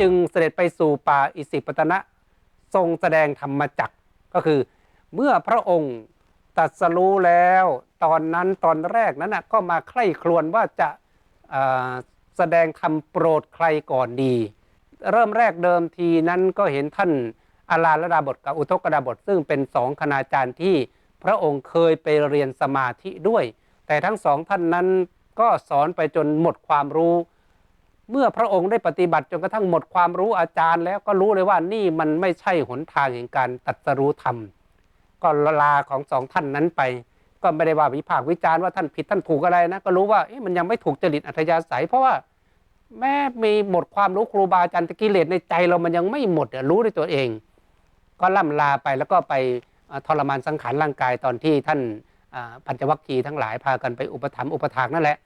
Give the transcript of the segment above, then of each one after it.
จึงเสด็จไปสู่ป่าอิสิปตนะทรงแสดงธรรมจักรก็คือ เมื่อพระองค์ตรัสรู้แล้ว ตอนนั้นตอนแรกนั้นนะก็มาใคร่ครวญว่าจะแสดงธรรมโปรดใครก่อนดี เริ่มแรกเดิมทีนั้นก็เห็นท่านอาลาลดาบทกับอุทกดาบทซึ่งเป็นสองคณาจารย์ที่พระองค์เคยไปเรียนสมาธิด้วย แต่ทั้งสองท่านนั้นก็สอนไปจนหมดความรู้ เมื่อพระองค์ได้ปฏิบัติจนกระทั่งหมดความรู้อาจารย์ แล้วก็รู้เลยว่านี่มันไม่ใช่หนทางแห่งการตรัสรู้ธรรม ก็ลาของสองท่านนั้นไป ก็ไม่ได้ว่าวิพากษ์วิจารณ์ว่าท่านผิดท่านถูกอะไรนะก็รู้ว่ามันยังไม่ถูกจริตอัธยาศัย เพราะว่าแม้มีหมดความรู้ครูบาอาจารย์ต่กิเลสในใจเรามันยังไม่หมดรู้ด้วยตัวเอง ก็ล่ำลาไปแล้วก็ไปทรมานสังขารร่างกายตอนที่ท่านปัญจวัคคีย์ทั้งหลายพากันไปอุปถัมภ์อุปถากนั่นแหละ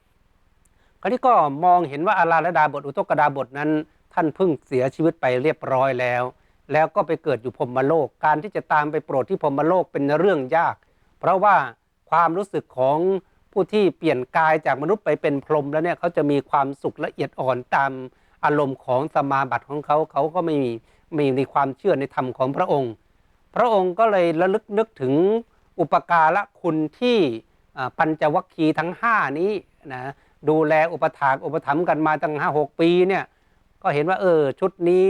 คราวนี้ก็มองเห็นว่าอาราลดาบทอุตกดาบทนั้น ท่านเพิ่งเสียชีวิตไปเรียบร้อยแล้ว แล้วก็ไปเกิดอยู่พรมโลก การที่จะตามไปโปรดที่พรมโลกเป็นเรื่องยาก เพราะว่าความรู้สึกของผู้ที่เปลี่ยนกายจากมนุษย์ไปเป็นพรหมแล้วเนี่ยเขาจะมีความสุขละเอียดอ่อนตามอารมณ์ของสมาบัติของเขาเขาก็ไม่มีมีในความเชื่อในธรรมของพระองค์ พระองค์ก็เลยระลึกนึกถึงอุปการะคุณที่ปัญจวัคคีย์ทั้ง 5 นี้นะ ดูแลอุปถากอุปถัมภ์กันมาตั้งห้าหกปีเนี่ยก็เห็นว่าเออชุดนี้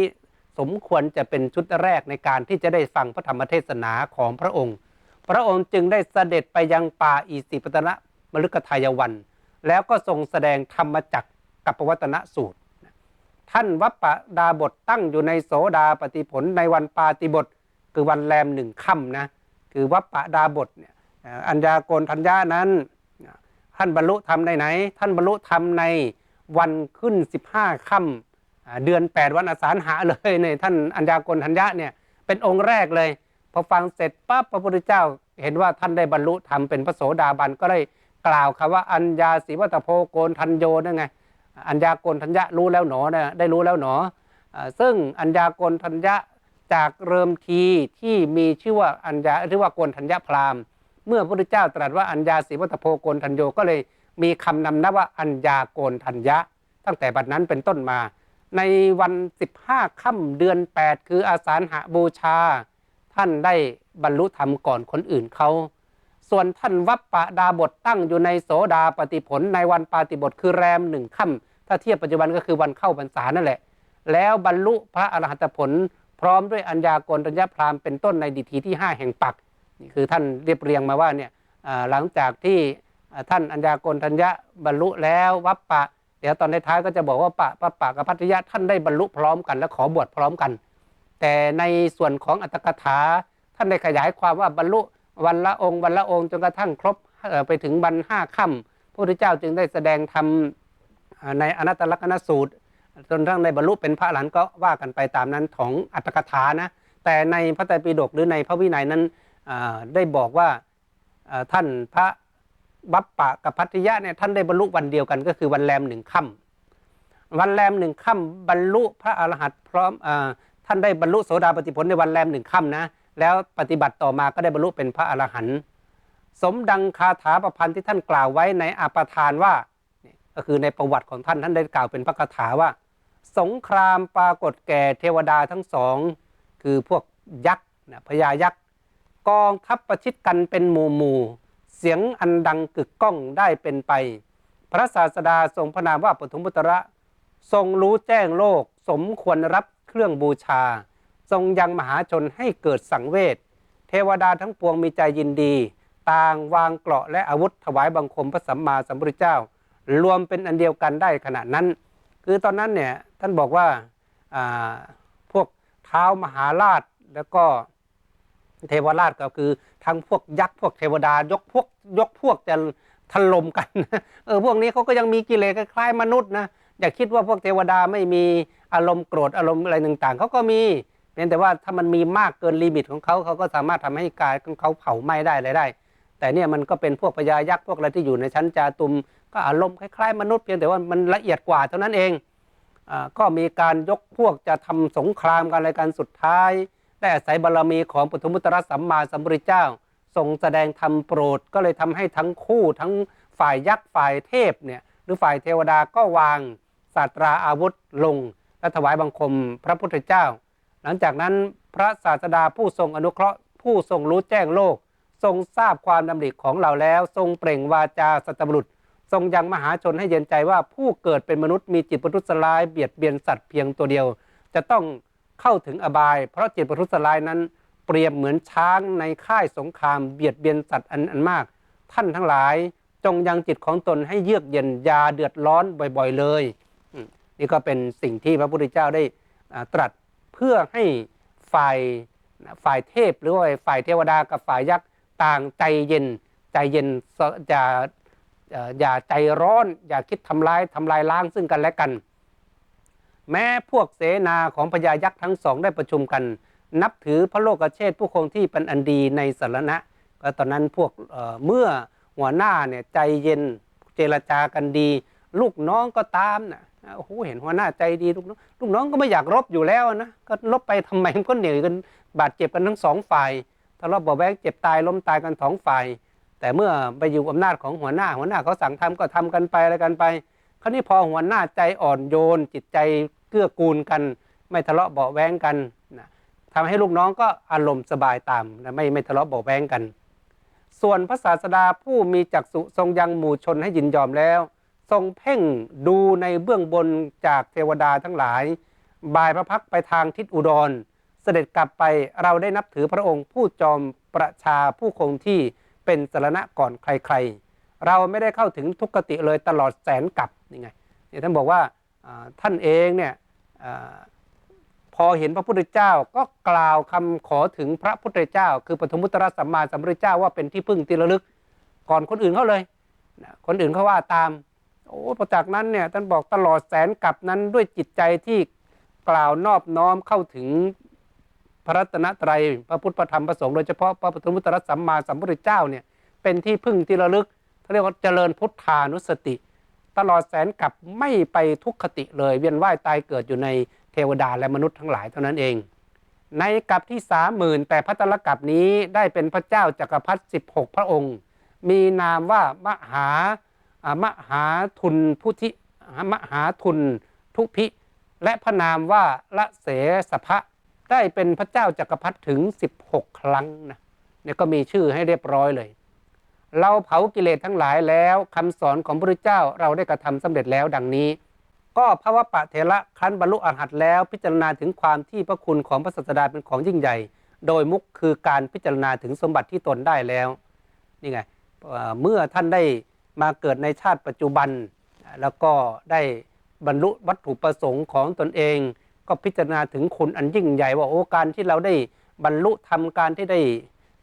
สมควรจะเป็นชุดแรกในการที่จะได้ฟังพระธรรมเทศนาของพระองค์ พระองค์จึงได้เสด็จไปยังป่าอิสิปตนะมฤคทายวัน แล้วก็ทรงแสดงธรรมจักกับปวัตนสูตร ท่านวัปปดาบทตั้งอยู่ในโสดาปฏิผลในวันปาติบท คือวันแรมหนึ่งค่ำนะคือวัปปดาบทเนี่ยอัญญาโกณทัญญานั้น ท่านบรรลุธรรมในไหน ท่านบรรลุธรรมในวันขึ้น 15ค่ำอ่าเดือน 8 วันอาสาฬหะเลยในท่านอัญญาโกณทัญญะเนี่ยเป็นองค์แรกเลย พอฟังเสร็จปั๊บพระพุทธเจ้าเห็นว่าท่านได้บรรลุธรรมเป็นพระโสดาบันก็ได้กล่าวคำว่าอัญญาศิวัตโพโกนทัญโยนั่นไงอัญญาโกณทัญญะรู้แล้วหนอนะได้รู้แล้วหนอ ซึ่งอัญญาโกณทัญญะจากเริมทีที่มีชื่อว่าอัญญาหรือว่าโกณทัญญะพราหมณ์ เมื่อพระพุทธเจ้าตรัสว่าอัญญาศิวัตโพโกนทัญโยก็เลยมีคำนำนับว่าอัญญาโกนทัญญะ ตั้งแต่บัดนั้นเป็นต้นมา ในวัน 15ค่ำเดือน 8 คืออาสาฬหาบูชา ท่านได้บรรลุธรรมก่อนคนอื่นเขาส่วนท่านวัปปะดาบทตั้งอยู่ในโสดาปฏิผลในวันปาติบทคือแรมหนึ่งค่ำถ้าเทียบปัจจุบันก็คือวันเข้าพรรษานั่นแหละ แล้วบรรลุพระอรหัตผล พร้อมด้วยอัญญาโกณทัญญพรามเป็นต้นในดิถีที่ 5 แห่งปัก นี่คือท่านเรียบเรียงมาว่าเนี่ยหลังจากที่ท่านอัญญาโกณทัญญะบรรลุแล้ววัปปะ เดี๋ยวตอนในท้ายก็จะบอกว่าปะปะปะกับพัทยะท่านได้บรรลุพร้อมกัน และขอบวชพร้อมกัน แต่ในส่วนของอัตถกถา ท่านได้ขยายความว่าบรรลุวันละองค์วันละองค์จนกระทั่งครบไปถึงวันห้าค่ำพระพุทธเจ้าจึงได้แสดงธรรมในอนัตตลกนสูตรจนระทั่งได้บรรลุเป็นพระอรหันก็ว่ากันไปตามนั้นของอัตถกถานะแต่ในพระไตรปิฎกหรือในพระวินัยนั้น ได้บอกว่าท่านพระวัปปะกับพัทยะเนี่ยท่านได้บรรลุวันเดียวกัน ก็คือวันแรมหนึ่งค่ำวันแรมหนึ่งค่ำบรรลุพระอรหันต์พร้อมอท่านได้บรรลุโสดาปฏิผลในวันแรมหนึ่งค่ำนะแล้วปฏิบัติต่อมาก็ได้บรรลุเป็นพระอรหันต์สมดังคาถาประพันธ์ที่ท่านกล่าวไว้ในอาปทานว่าก็คือในประวัติของท่านท่านได้กล่าวเป็นพระคาถาว่า สงครามปรากฏแก่เทวดาทั้งสอง คือพวกยักษ์นะพญายักษ์ กองทัพประชิดกันเป็นหมู่หมู่ เสียงอันดังกึกก้องได้เป็นไป พระศาสดาทรงพระนามว่าปฐมพุตระ ทรงรู้แจ้งโลก สมควรรับเครื่องบูชา ทรงยังมหาชนให้เกิดสังเวชเทวดาทั้งปวงมีใจยินดี ต่างวางเกราะและอาวุธถวายบังคมพระสัมมาสัมพุทธเจ้า รวมเป็นอันเดียวกันได้ขณะนั้น คือตอนนั้นเนี่ยท่านบอกว่าอ่าพวกเท้ามหาราชแล้วก็ เทวราชก็คือทั้งพวกยักษ์พวกเทวดายกพวกยกพวกจะถล่มกันเออพวกนี้เขาก็ยังมีกิเลสคล้ายมนุษย์นะอย่าคิดว่าพวกเทวดาไม่มีอารมณ์โกรธอารมณ์อะไรต่างๆเขาก็มีเพียงแต่ว่าถ้ามันมีมากเกินลิมิตของเขาเขาก็สามารถทำให้กายของเขาเผาไหม้ได้อะไรได้ แต่เนี่ยมันก็เป็นพวกพญายักษ์พวกอะไรที่อยู่ในชั้นจาตุม ก็อารมณ์คล้ายๆมนุษย์เพียงแต่ว่ามันละเอียดกว่าเท่านั้นเองอ่าก็มีการยกพวกจะทำสงครามกันอะไรกันสุดท้าย ได้อาศัยบารมีของปฐมุตตรสัมมาสัมพุทธเจ้าทรงแสดงธรรมโปรดก็เลยทำให้ทั้งคู่ทั้งฝ่ายยักษ์ฝ่ายเทพเนี่ยหรือฝ่ายเทวดาก็วางศาสตราอาวุธลง และถวายบังคมพระพุทธเจ้า หลังจากนั้นพระศาสดาผู้ทรงอนุเคราะห์ ผู้ทรงรู้แจ้งโลก ทรงทราบความดำริของเราแล้ว ทรงเปล่งวาจาสัตบุรุษ ทรงยังมหาชนให้เย็นใจว่าผู้เกิดเป็นมนุษย์มีจิตประทุษร้ายเบียดเบียนสัตว์เพียงตัวเดียว จะต้อง เข้าถึงอบาย เพราะจิตประทุษร้ายนั้น เปรียบเหมือนช้างในค่ายสงครามเบียดเบียนสัตว์อันอันมาก ท่านทั้งหลายจงยังจิตของตนให้เยือกเย็นยาเดือดร้อนบ่อย ๆ เลย นี่ก็เป็นสิ่งที่พระพุทธเจ้าได้ตรัสเพื่อให้ฝ่ายฝ่ายเทพหรือว่าฝ่ายเทวดากับฝ่ายยักษ์ต่างใจเย็น ใจเย็นอย่าเอ่ออย่าใจร้อน อย่าคิดทำร้ายทำลายล้างซึ่งกันและกัน แม้พวกเสนาของพญายักษ์ทั้งสองได้ประชุมกัน นับถือพระโลกเชษผู้คงที่เป็นอันดีในสารณะก็ตอนนั้นพวกเเมื่อหัวหน้าเนี่ยใจเย็นเจรจากันดี ลูกน้องก็ตามนะโอ้โหเห็นหัวหน้าใจดีลูกน้องลูกน้องก็ไม่อยากรบอยู่แล้วนะก็รบไปทำไมมันก็เหนื่อยกันบาดเจ็บกันทั้งสองฝ่ายทะเลาะเบาแวงเจ็บตายล้มตายกันสองฝ่าย แต่เมื่อไปอยู่อำนาจของหัวหน้า หัวหน้าเขาสั่งทำก็ทำกันไปอะไรกันไป คราวนี้พอหัวหน้าใจอ่อนโยน จิตใจเกื้อกูลกัน ไม่ทะเลาะเบาแว้งกันนะทำให้ลูกน้องก็อารมณ์สบายตามนะไม่ไม่ทะเลาะเบาแว้งกัน ส่วนพระศาสดาผู้มีจักษุทรงยังหมู่ชนให้ยินยอมแล้ว ทรงเพ่งดูในเบื้องบนจากเทวดาทั้งหลายบายพระพักไปทางทิศอุดร เสด็จกลับไปเราได้นับถือพระองค์ผู้จอมประชาผู้คงที่เป็นสรณะก่อนใครๆ เราไม่ได้เข้าถึงทุกขติเลยตลอดแสนกับ นี่ไงเนี่ยท่านบอกว่าท่านเองเนี่ยอพอเห็นพระพุทธเจ้าก็กล่าวคำขอถึงพระพุทธเจ้า คือปฐมุตตรสัมมาสัมพุทธเจ้าว่าเป็นที่พึ่งที่ระลึกก่อนคนอื่นเขาเลยคนอื่นเขาว่าตามโอ้พอจากนั้นเนี่ยท่านบอกตลอดแสนกับนั้นด้วยจิตใจที่กล่าวนอบน้อมเข้าถึงพระรัตนตรัยพระพุทธพระธรรมพระสงฆ์โดยเฉพาะพระปฐมุตตรสัมมาสัมพุทธเจ้าเนี่ยเป็นที่พึ่งที่ระลึกเขาเรียกว่าเจริญพุทธานุสติ ตลอดแสนกับไม่ไปทุกขติเลย เวียนว่ายตายเกิดอยู่ในเทวดาและมนุษย์ทั้งหลายเท่านั้นเอง ในกับที่สามหมื่นแต่พัตตลกับนี้ได้เป็นพระเจ้าจักรพรรดิสิบหกพระองค์ มีนามว่ามหาอ่ามหาทุนพุทธิมหาทุนทุพิ และพระนามว่าละเสสภะได้เป็นพระเจ้าจักรพรรดิถึง 16 ครั้งนะเนี่ยก็มีชื่อให้เรียบร้อยเลย เราเผากิเลสทั้งหลายแล้วคำสอนของพระพุทธเจ้าเราได้กระทำสำเร็จแล้วดังนี้ ก็พระวปะเทระครั้นบรรลุอรหัตแล้วพิจารณาถึงความที่พระคุณของพระศาสดาเป็นของยิ่งใหญ่ โดยมุกคือการพิจารณาถึงสมบัติที่ตนได้แล้วนี่ไงเมื่อท่านได้มาเกิดในชาติปัจจุบัน แล้วก็ได้บรรลุวัตถุประสงค์ของตนเอง ก็พิจารณาถึงคุณอันยิ่งใหญ่ว่าโอ้การที่เราได้บรรลุธรรมการที่ได้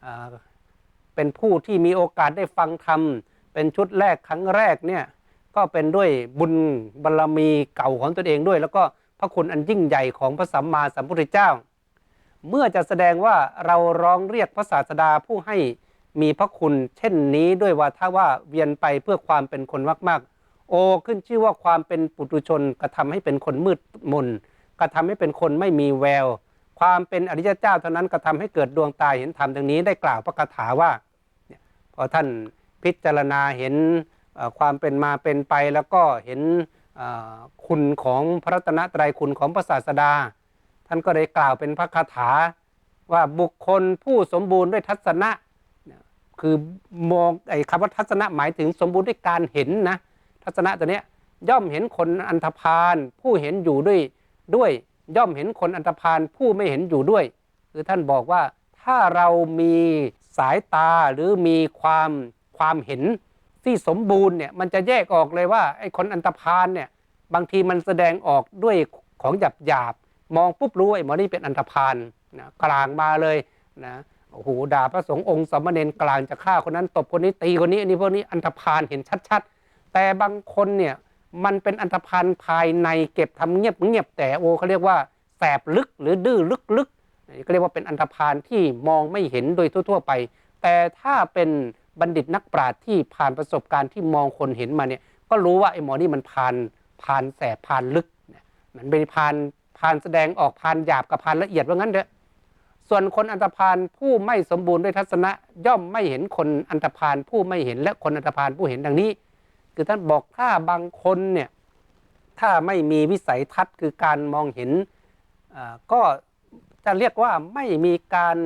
อ่า เป็นผู้ที่มีโอกาสได้ฟังธรรม เป็นชุดแรกครั้งแรกเนี่ยก็เป็นด้วยบุญบารรมีเก่าของตนเองด้วย แล้วก็พระคุณอันยิ่งใหญ่ของพระสัมมาสัมพุทธเจ้า เมื่อจะแสดงว่าเราร้องเรียกพระศาสดาผู้ให้มีพระคุณเช่นนี้ด้วยว่าถ้าว่าเวียนไปเพื่อความเป็นคนมากๆ โอขึ้นชื่อว่าความเป็นปุถุชนกระทำให้เป็นคนมืดมนกระทำให้เป็นคนไม่มีแวว ความเป็นอริยเจ้าเท่านั้นกระทำให้เกิดดวงตาเห็นธรรมดังนี้ได้กล่าวพระคาถาว่า พอท่านพิจารณาเห็นความเป็นมาเป็นไปแล้วก็เห็นคุณของพระรัตนตรัยคุณของพระศาสดา ท่านก็ได้กล่าวเป็นพระคาถาว่าบุคคลผู้สมบูรณ์ด้วยทัศนะ คือมองไอ้คำว่าทัศนะหมายถึงสมบูรณ์ด้วยการเห็นนะทัศนะตัวเนี้ยย่อมเห็นคนอันธพาลผู้เห็นอยู่ด้วยด้วยย่อมเห็นคนอันธพาลผู้ไม่เห็นอยู่ด้วย คือท่านบอกว่าถ้าเรามี สายตาหรือมีความความเห็นที่สมบูรณ์เนี่ยมันจะแยกออกเลยว่าไอ้คนอันธพาลเนี่ยบางทีมันแสดงออกด้วยของหยาบหยาบมองปุ๊บรู้ไอ้หมอนี่เป็นอันธพาลนะกลางมาเลยนะโอ้โหด่าพระสงฆ์องค์สามเณรกลางจะฆ่าคนนั้นตบคนนี้ตีคนนี้อันนี้พวกนี้อันธพาลเห็นชัดๆ แต่บางคนเนี่ยมันเป็นอันธพาลภายในเก็บทำเงียบเงียบแต่โอเขาเรียกว่าแสบลึกหรือดื้อลึก ก็เรียกว่าเป็นอันธพาลที่มองไม่เห็นโดยทั่ว ๆ ไป แต่ถ้าเป็นบัณฑิตนักปราชญ์ที่ผ่านประสบการณ์ที่มองคนเห็นมาเนี่ยก็รู้ว่าไอ้หมอนี่มันพานพานแสบพานลึกเนี่ยมันเป็นพานพานแสดงออกพานหยาบกับพานละเอียดว่างั้นเถอะส่วนคนอันธพาลผู้ไม่สมบูรณ์ด้วยทัศนะ ย่อมไม่เห็นคนอันธพาลผู้ไม่เห็นและคนอันธพาลผู้เห็นดังนี้ คือท่านบอกถ้าบางคนเนี่ยถ้าไม่มีวิสัยทัศน์คือการมองเห็นอ่าก็ จะเรียกว่าไม่มีการ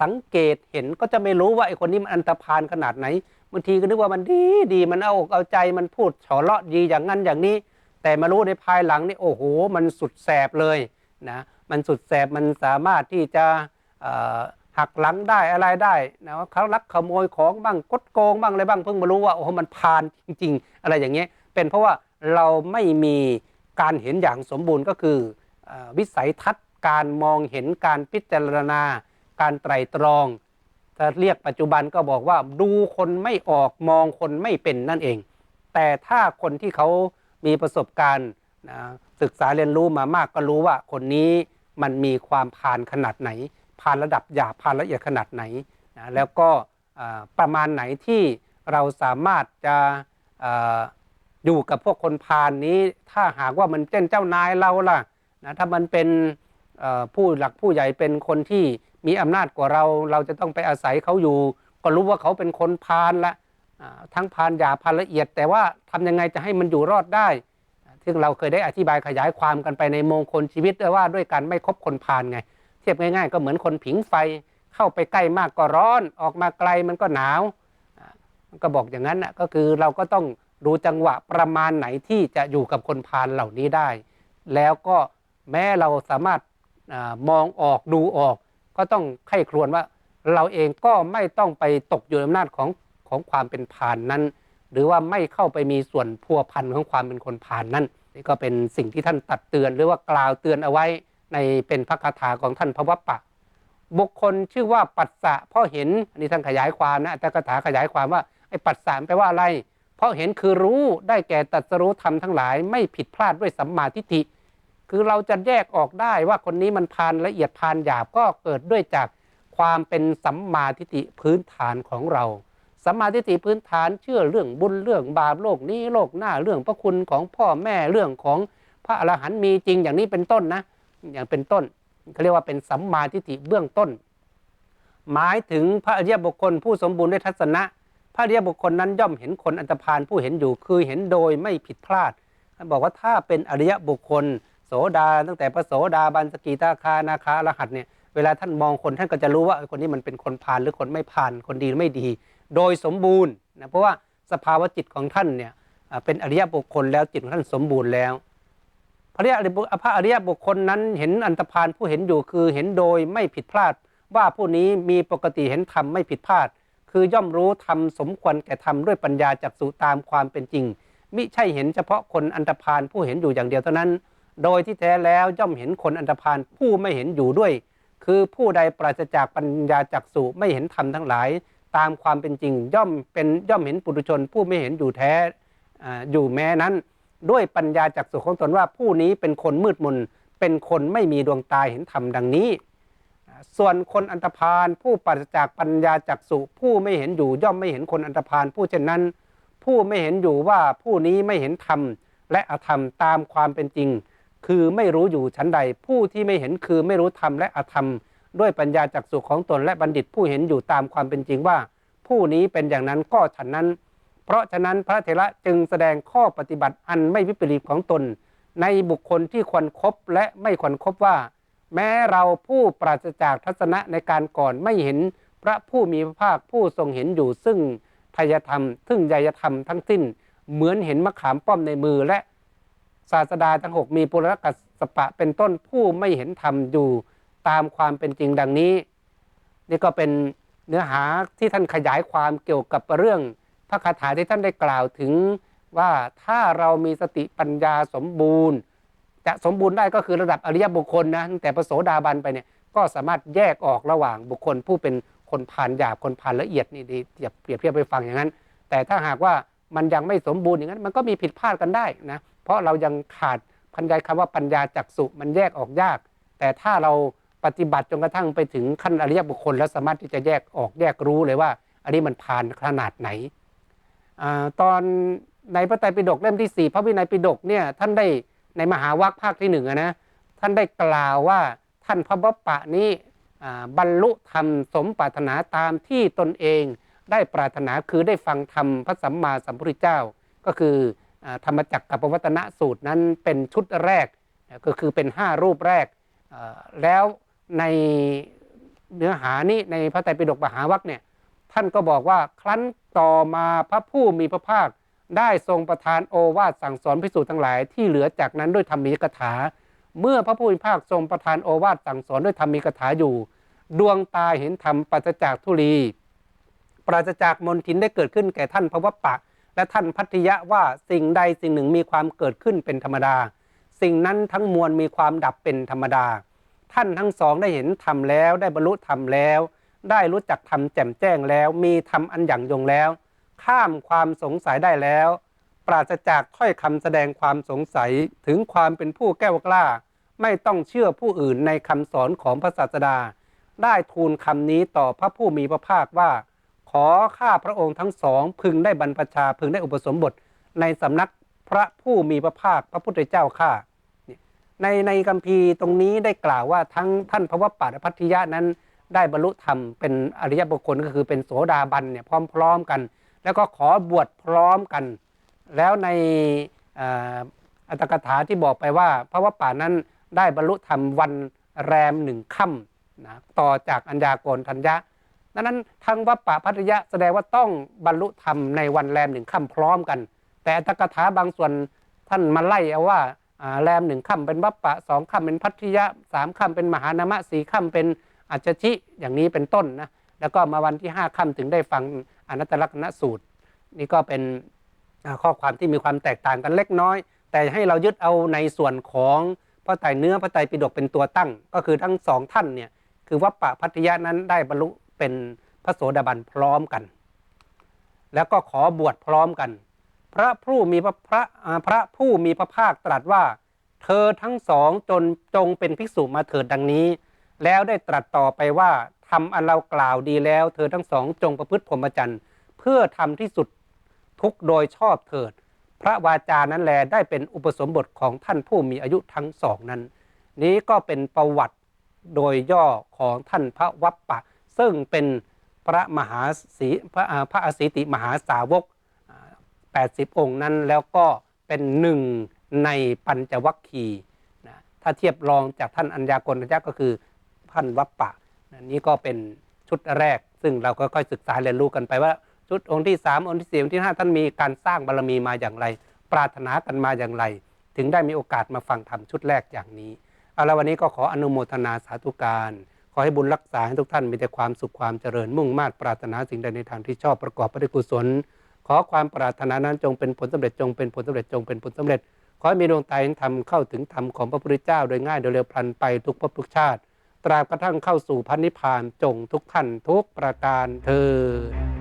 สังเกตเห็นก็จะไม่รู้ว่าไอ้คนนี้มันอันตรพานขนาดไหนบางทีก็นึกว่ามันดีดีมันเอาอกเอาใจมันพูดเฉาะเลาะดีอย่างนั้นอย่างนี้ แต่มารู้ในภายหลังนี่โอ้โห มันสุดแสบเลยนะมันสุดแสบมันสามารถที่จะหักหลังได้อะไรได้นะว่าเขาลักขโมยของบ้างกดโกงบ้างอะไรบ้างเพิ่งมารู้ว่าโอ้โหมันพานจริง ๆ อะไรอย่างเงี้ยเป็นเพราะว่าเราไม่มีการเห็นอย่างสมบูรณ์ก็คือเออวิสัยทัศน์ การมองเห็นการพิจารณา การไตรตรองถ้าเรียกปัจจุบันก็บอกว่าดูคนไม่ออกมองคนไม่เป็นนั่นเอง แต่ถ้าคนที่เขามีประสบการณ์นะศึกษาเรียนรู้มามากก็รู้ว่าคนนี้มันมีความพานขนาดไหนพานระดับหยาบพานละเอียดขนาดไหนนะแล้วก็ประมาณไหนที่เราสามารถจะอยู่กับพวกคนพานนี้ ถ้าหากว่ามันเป็นเจ้านายเราล่ะนะถ้ามันเป็น ผู้หลักผู้ใหญ่เป็นคนที่มีอำนาจกว่าเรา เราจะต้องไปอาศัยเขาอยู่ ก็รู้ว่าเขาเป็นคนพาลละทั้งพานหยาพานละเอียด แต่ว่าทำยังไงจะให้มันอยู่รอดได้ ซึ่งเราเคยได้อธิบายขยายความกันไปในมงคลชีวิตว่าด้วยการไม่คบคนพาลไง เทียบง่าย ๆ ก็เหมือนคนผิงไฟเข้าไปใกล้มากก็ร้อน ออกมาไกลมันก็หนาวมันก็บอกอย่างนั้นนะก็คือเราก็ต้องดูจังหวะประมาณไหนที่จะอยู่กับคนพาลเหล่านี้ได้ แล้วก็แม้เราสามารถ มองออกดูออก ก็ต้องไข้ครวญว่า เราเองก็ไม่ต้องไปตกอยู่ในอำนาจของของความเป็นพานนั้น หรือว่าไม่เข้าไปมีส่วนพัวพันของความเป็นคนพานนั้นนี่ก็เป็นสิ่งที่ท่านตัดเตือน หรือว่ากล่าวเตือนเอาไว้ในเป็นพระคาถาของท่านพระวัปปะ บุคคลชื่อว่าปัสสะเพราะเห็นอันนี้ท่านขยายความนะแต่คาถาขยายความว่าไอ้ปัสสะแปลว่าอะไร เพราะเห็นคือรู้ได้แก่ตรัสรู้ธรรมทั้งหลาย ไม่ผิดพลาดด้วยสัมมาทิฏฐิ คือเราจะแยกออกได้ว่าคนนี้มันพานละเอียดพานหยาบก็เกิดด้วยจากความเป็นสัมมาทิฏฐิพื้นฐานของเรา สัมมาทิฏฐิพื้นฐานเชื่อเรื่องบุญเรื่องบาปโลกนี้โลกหน้าเรื่องพระคุณของพ่อแม่เรื่องของพระอรหันต์มีจริงอย่างนี้เป็นต้นนะ อย่างเป็นต้นเขาเรียกว่าเป็นสัมมาทิฏฐิเบื้องต้น หมายถึงพระอริยบุคคลผู้สมบูรณ์ด้วยทัศนะ พระอริยบุคคลนั้นย่อมเห็นคนอันตรพานผู้เห็นอยู่คือเห็นโดยไม่ผิดพลาดท่าบอกว่าถ้าเป็นอริยบุคคล สดา ตั้งแต่พระโสดาบันสกิทาคานาคารหัตเนี่ยเวลาท่านมองคนท่านก็จะรู้ว่าคนนี้มันเป็นคนพาลหรือคนไม่พาลคนดีหรือไม่ดี โดยสมบูรณ์นะเพราะว่าสภาวะจิตของท่านเนี่ยเป็นอริยบุคคลแล้วจิตของท่านสมบูรณ์แล้วพระอริยบุคพระอริยบุคคลนั้นเห็นอันตรพานผู้เห็นอยู่คือเห็นโดยไม่ผิดพลาด ว่าผู้นี้มีปกติเห็นธรรมไม่ผิดพลาด คือย่อมรู้ธรรมสมควรแก่ธรรมด้วยปัญญาจักสุตามความเป็นจริง มิใช่เห็นเฉพาะคนอันตรพานผู้เห็นอยู่อย่างเดียวเท่านั้น โดยที่แท้แล้วย่อมเห็นคนอันตรพานผู้ไม่เห็นอยู่ด้วย คือผู้ใดปราศจากปัญญาจักสุไม่เห็นธรรมทั้งหลาย ตามความเป็นจริงย่อมเป็นย่อมเห็นปุถุชน ผู้ไม่เห็นอยู่แท้อยู่แม้นั้น ด้วยปัญญาจักสุของตนว่าผู้นี้เป็นคนมืดมนเป็นคนไม่มีดวงตาเห็นธรรมดังนี้ ส่วนคนอันตรพาลผู้ปราศจากปัญญาจักสุผู้ไม่เห็นอยู่ย่อมไม่เห็นคนอันตรพาลผู้เช่นนั้น ผู้ไม่เห็นอยู่ว่าผู้นี้ไม่เห็นธรรมและอธรรมตามความเป็นจริง คือไม่รู้อยู่ชั้นใด ผู้ที่ไม่เห็นคือไม่รู้ธรรมและอธรรม ด้วยปัญญาจักสุขของตนและบัณฑิตผู้เห็นอยู่ตามความเป็นจริงว่า ผู้นี้เป็นอย่างนั้นก็ฉันนั้น เพราะฉะนั้นพระเถระจึงแสดงข้อปฏิบัติอันไม่วิปริตของตน ในบุคคลที่ควรครบและไม่ควรครบว่า แม้เราผู้ปราศจากทัศนะในการก่อนไม่เห็นพระผู้มีพระภาคผู้ทรงเห็นอยู่ซึ่งทายธรรม ซึ่งยายธรรมทั้งสิ้น เหมือนเห็นมะขามป้อมในมือและ ศาสดาทั้งหกมีปุรกัสสปะเป็นต้นผู้ไม่เห็นธรรมอยู่ตามความเป็นจริงดังนี้ นี่ก็เป็นเนื้อหาที่ท่านขยายความเกี่ยวกับเรื่องพระคาถาที่ท่านได้กล่าวถึงว่าถ้าเรามีสติปัญญาสมบูรณ์ จะสมบูรณ์ได้ก็คือระดับอริยบุคคลนะตั้งแต่พระโสดาบันไปเนี่ยก็สามารถแยกออกระหว่างบุคคลผู้เป็นคนผ่านหยาบคนผ่านละเอียดนี่ดีอย่าเปรียบเทียบไปฟังอย่างนั้น แต่ถ้าหากว่ามันยังไม่สมบูรณ์อย่างนั้น มันก็มีผิดพลาดกันได้นะ เพราะเรายังขาดพันยายคำว่าปัญญาจักสุมันแยกออกยาก แต่ถ้าเราปฏิบัติจนกระทั่งไปถึงขั้นอริยบุคคล แล้วสามารถที่จะแยกออกแยกรู้เลยว่า อันนี้มันผ่านขนาดไหนอตอนในพระไตรปิฎกเล่มที่ 4 พระวินัยปิฎกเนี่ยท่านได้ในมหาวัคภาคที่หนึ่งนะท่านได้กล่าวว่าท่านพระบัปะนี้บรรลุธรรมสมปรารถนาตามที่ตนเองได้ปรารถนาคือได้ฟังธรรมพระสัมมาสัมพุทธเจ้า ก็คือ ธรรมจักรกับปวัตนสูตรนั้นเป็นชุดแรกก็คือเป็น 5 รูปแรก แล้วในเนื้อหานี้ในพระไตรปิฎกมหาวัคเนี่ยท่านก็บอกว่าครั้นต่อมาพระผู้มีพระภาค ได้ทรงประทานโอวาทสั่งสอนพิสูจน์ทั้งหลาย ที่เหลือจากนั้นด้วยธรรมีกถา เมื่อพระผู้มีพระภาคทรงประทานโอวาทสั่งสอนด้วยธรรมีกถาอยู่ ดวงตาเห็นธรรมปราศจากทุลี ปราศจากมนทินได้เกิดขึ้นแก่ท่านพระวปปะ และท่านพัทยะว่าสิ่งใดสิ่งหนึ่งมีความเกิดขึ้นเป็นธรรมดา สิ่งนั้นทั้งมวลมีความดับเป็นธรรมดา ท่านทั้งสองได้เห็นธรรมแล้วได้บรรลุธรรมแล้ว ได้รู้จักธรรมแจ่มแจ้งแล้ว มีธรรมอันอย่างยงแล้ว ข้ามความสงสัยได้แล้ว ปราศจากถ้อยคำแสดงความสงสัยถึงความเป็นผู้แก้วกล้า ไม่ต้องเชื่อผู้อื่นในคำสอนของพระศาสดา ได้ทูลคำนี้ต่อพระผู้มีพระภาคว่า ขอข้าพระองค์ทั้งสอง พึงได้บรรพชาพึงได้อุปสมบทในสำนักพระผู้มีพระภาคพระพุทธเจ้าข้าในในคัมภีตรงนี้ได้กล่าวว่าทั้งท่านพระวปปาและพัทธิยะนั้น ได้บรรลุธรรมเป็นอริยบุคคลก็คือเป็นโสดาบันเนี่ยพร้อมๆกัน แล้วก็ขอบวชพร้อมกัน แล้วในอัตถกถาที่บอกไปว่า พระวป่านั้นได้บรรลุธรรมวันแรมหนึ่งค่ำนะต่อจากอัญญาโกณทัญญะ ดังนั้นทางวัปปะพัทยะแสดงว่าต้องบรรลุธรรมในวันแรมหนึ่งค่ำพร้อมกัน แต่ตถกถาบางส่วนท่านมาไล่เอาว่าแรมหนึ่งค่ำเป็นวัปปะสองค่ำเป็นพัทยะสามค่ำเป็นมหานามะสี่ค่ำเป็นอัจฉชิอย่างนี้เป็นต้นนะแล้วก็มาวันที่ห้าค่ำถึงได้ฟังอนัตตลักษณสูตร นี่ก็เป็นข้อความที่มีความแตกต่างกันเล็กน้อย แต่ให้เรายึดเอาในส่วนของพระไตรเนื้อพระไตรปิฎกเป็นตัวตั้ง ก็คือทั้งสองท่านเนี่ยคือวัปปะพัทยะนั้นได้บรรลุ เป็นพระโสดาบันพร้อมกัน แล้วก็ขอบวชพร้อมกัน พระผู้มีพระพระพระผู้มีพระภาคตรัสว่า เธอทั้งสองจนจงเป็นภิกษุมาเถิดดังนี้ แล้วได้ตรัสต่อไปว่าทำอันเรากล่าวดีแล้ว เธอทั้งสองจงประพฤติพรหมจรรย์เพื่อทำที่สุดทุกโดยชอบเถิด พระวาจานั้นแลได้เป็นอุปสมบทของท่านผู้มีอายุทั้งสองนั้น นี้ก็เป็นประวัติโดยย่อของท่านพระวัปปะ ซึ่งเป็นพระมหาสีพระพระอสิติมหาสาวก 80 องค์นั้นแล้วก็เป็นหนึ่งในปัญจวัคคีนะถ้าเทียบรองจากท่านอัญญากรทัญญะก็คือท่านวัปปะนะนี่ก็เป็นชุดแรก ซึ่งเราก็ค่อยศึกษาเรียนรู้กันไปว่า ชุดองค์ที่ 3 องค์ที่ 4 องค์ที่ 5 ท่านมีการสร้างบารมีมาอย่างไร ปรารถนากันมาอย่างไร ถึงได้มีโอกาสมาฟังธรรมชุดแรกอย่างนี้เอาละวันนี้ก็ขออนุโมทนาสาธุการ ขอให้บุญรักษาให้ทุกท่านมีแต่ความสุขความเจริญมุ่งมา่ปรารถนาสิ่งใดในทางที่ชอบประกอบพระกุศล ขอความปรารถนานั้นจงเป็นผลสำเร็จจงเป็นผลสำเร็จจงเป็นผลสำเร็จ ขอให้มีดวงตาเห็นธรรมเข้าถึงธรรมของพระพุทธเจ้า โดยง่ายโดยเร็วพลันไปทุกภพทุกชาติ ตราบกระทั่งเข้าสู่พันนิพพานจงทุกท่านทุกประการเธอ